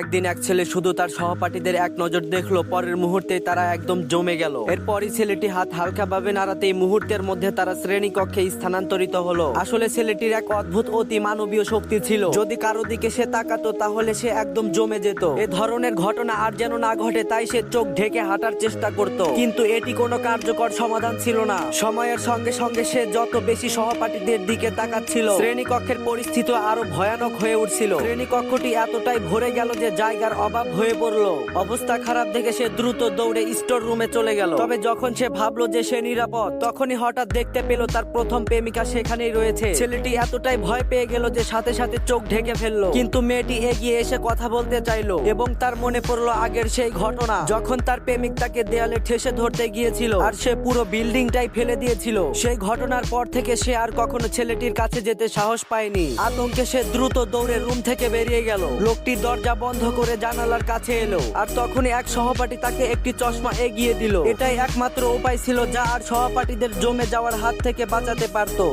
একদিন এক ছেলে শুধু তার সহপাঠীদের এক নজর দেখল, পরের মুহূর্তে তারা একদম জমে গেল। এরপরই ছেলেটি হাত হালকাভাবে নাড়াতেই মুহূর্তের মধ্যে তারা শ্রেণি কক্ষে স্থানান্তরিত হলো। আসলে ছেলেটির এক অদ্ভুত অতি মানবীয় শক্তি ছিল। যদি কারও দিকে সে তাকাতো, তাহলে সে একদম জমে যেত। এ ধরনের ঘটনা আর যেন না ঘটে, তাই সে চোখ ঢেকে হাঁটার চেষ্টা করত। কিন্তু এটি কোনো কার্যকর সমাধান ছিল না। সময়ের সঙ্গে সঙ্গে সে যত বেশি সহপাঠীদের দিকে তাকাচ্ছিল শ্রেণি কক্ষের পরিস্থিতি আরও ভয়ানক হয়ে উঠছিল। শ্রেণি কক্ষটি এতটাই ভরে গেল যে জায়গার অভাব হয়ে পড়ল। অবস্থা খারাপ দেখে সে দ্রুত দৌড়ে স্টোর রুমে চলে গেল। তবে যখন সে ভাবলো যে সে নিরাপদ, তখনই হঠাৎ দেখতে পেল তার প্রথম প্রেমিকা সেখানেই রয়েছে। ছেলেটি এতটাই ভয় পেয়ে গেল যে সাথে সাথে চোখ ঢেকে ফেলল। কিন্তু মেয়েটি এগিয়ে এসে কথা বলতে চাইলো এবং তার মনে পড়ল আগের সেই ঘটনা। যখন তার প্রেমিক তাকে দেয়ালে ঠেসে ধরতে গিয়েছিল আর সে পুরো বিল্ডিংটাই ফেলে দিয়েছিল, সেই ঘটনার পর থেকে সে আর কখনো ছেলেটির কাছে যেতে সাহস পায়নি। আতঙ্কে সে দ্রুত দৌড়ে রুম থেকে বেরিয়ে গেল। লোকটি দরজা বন্ধ করে জানালার কাছে এলো। আর তখনই এক সহপাঠী তাকে একটি চশমা এগিয়ে দিল। এটাই একমাত্র উপায় ছিল যা আর সহপাঠীদের জমে যাওয়ার হাত থেকে বাঁচাতে পারতো।